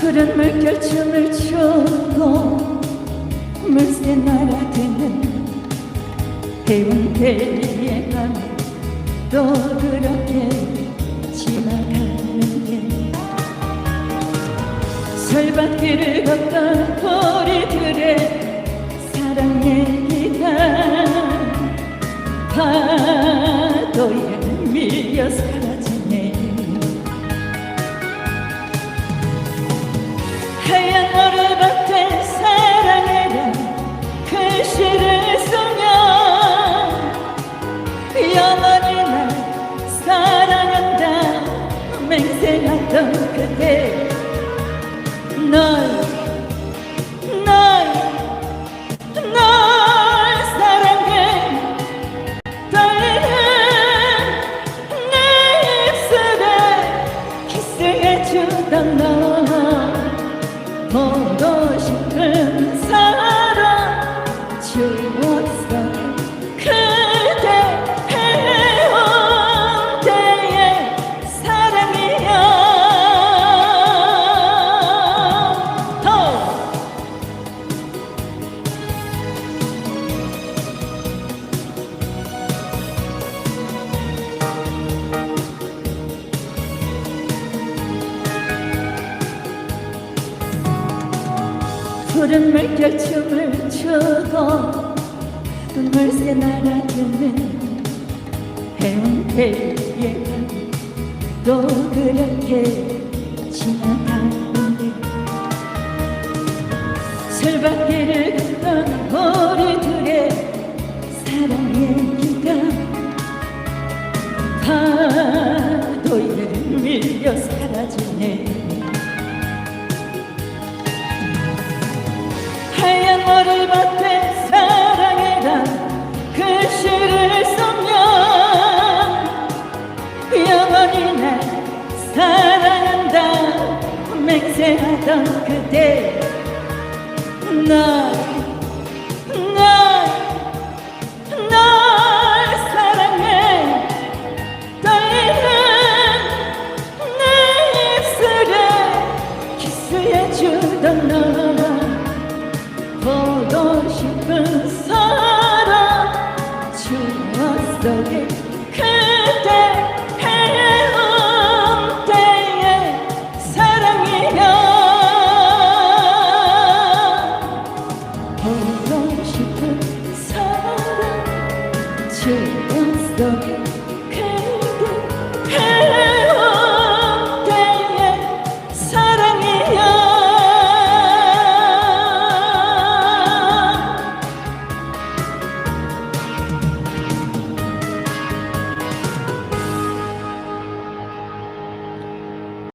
푸른 물결 춤을 추고 물새 날아드는 해운대의 밤또 그렇게 지나 설밭길을 걷던 우리들의 사랑 얘기가 파도에 밀려 사라지네. 하얀 사랑해라 그 시를 쓰면 영원히 날 사랑한다. 맹세하던 그대 보고 싶은 사람 주었 푸른 물결 춤을 추고 물새 날아드는 해운대의 밤또 그렇게 지나가는데 설밭길을 걷던 우리들의 사랑 얘기가 파도에 밀려 사라지네 맹세하던 그대. 날, 키스해주던 너 보고 싶은 사람